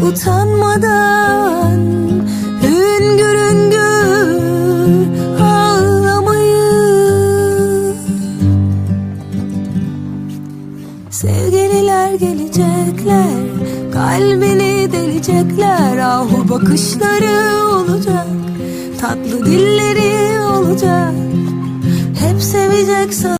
Utanmadan hüngür hüngür ağlamayı Sevgililer gelecekler Kalbini delecekler. Ahu bakışları olacak Tatlı dilleri olacak. Hep sevecek sana